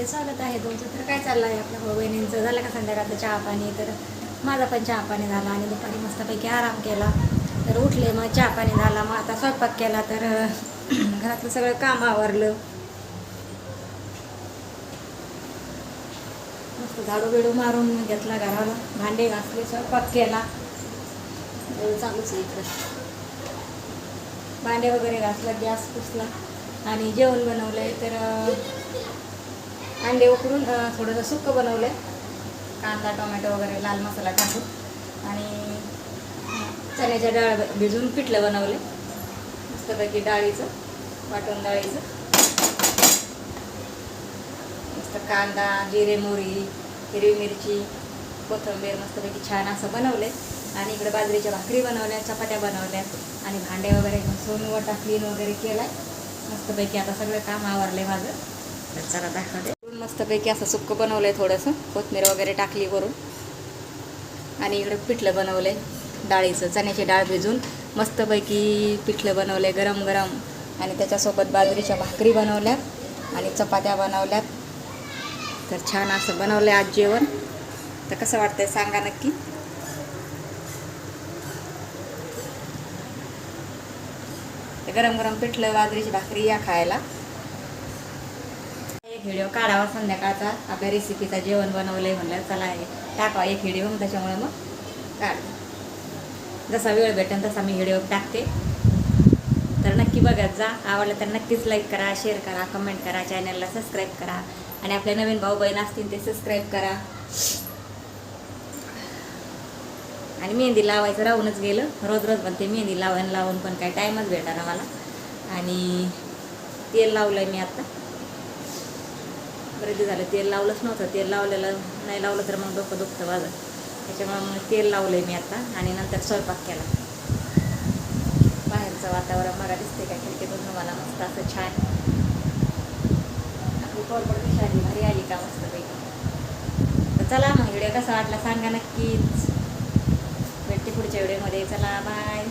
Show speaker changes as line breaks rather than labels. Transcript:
व्हिडिओमध्ये स्वागत आहे. तुमचं तर काय चाललं आहे आपल्या भाऊ बहिणींचं? झालं का संध्याकाळचं चहा पाणी? तर माझा पण चहा पाणी झाला आणि दुपारी मस्तपैकी आराम केला. तर उठले मग चहा पाणी झाला मग आता स्वयंपाक केला तर घरातलं सगळं काम आवरलं. मस्त झाडू बिडू मारून घेतला घराला. भांडे घासले स्वयंपाक केला. चालूच आहे इकडं. भांडे वगैरे घासलं गॅस पुसला आणि जेवण बनवलं आहे तर अंडे उकडून थोडंसं सुकं बनवलं आहे कांदा टोमॅटो वगैरे लाल मसाला टाकून. आणि चण्याच्या डाळ भिजून पिठलं बनवले मस्तपैकी डाळीचं वाटून डाळीचं. मस्त कांदा जिरे मोहरी हिरवी मिरची कोथिंबीर मस्तपैकी छान असं बनवले आणि इकडे बाजरीच्या भाकरी बनवल्या चपात्या बनवल्या. आणि भांडे वगैरे घासून वटा क्लीन वगैरे केलाय. मस्तपैकी आता सगळं काम आवरलंय माझं. तर चला दाखवते. मस्तपैकी असं सुक्क आहे थोडंसं कोथमीर वगैरे टाकली वरून. आणि इकडे पिठलं बनवलं आहे डाळीचं चण्याची डाळ भिजून मस्तपैकी पिठलं बनवलंय गरम गरम आणि त्याच्यासोबत बाजरीच्या भाकरी बनवल्यात आणि चपात्या बनवल्यात. तर छान असं बनवलंय आज जेवण. तर कसं वाटतंय सांगा नक्की? गरम गरम पिठलं बाजरीची भाकरी या खायला. व्हिडिओ काढावा संध्याकाळचा. आपल्या रेसिपीचा जेवण बनवलंय म्हणलं चला हे टाकावा एक व्हिडिओ मग त्याच्यामुळे मग काढ. जसा वेळ भेटेल तसा मी व्हिडिओ टाकते. तर नक्की बघत जा. आवडलं तर नक्कीच लाईक करा शेअर करा कमेंट करा चॅनलला सबस्क्राईब करा. आणि आपले नवीन भाऊ बहीण असतील ते सबस्क्राईब करा. आणि मेहंदी लावायचं राहूनच गेलं. रोज रोज पण ते मेहंदी लावून लावून पण काही टाईमच भेटणार मला. आणि तेल लावलं आहे मी आत्ता बरेच झालं तेल लावलंच नव्हतं. तेल लावलेलं नाही लावलं तर मग डोकं दुखतं माझं. त्याच्यामुळे मग तेल लावलं आहे मी आता आणि नंतर स्वयंपाक केला. बाहेरचं वातावरण मला दिसते का? खिडकीतून तुम्हाला मस्त असं छान. आपली कोरपड कशी आली भारी आली का मस्तपैकी. तर चला मग व्हिडिओ कसा वाटला सांगा नक्कीच. भेटते पुढच्या व्हिडिओमध्ये. चला बाय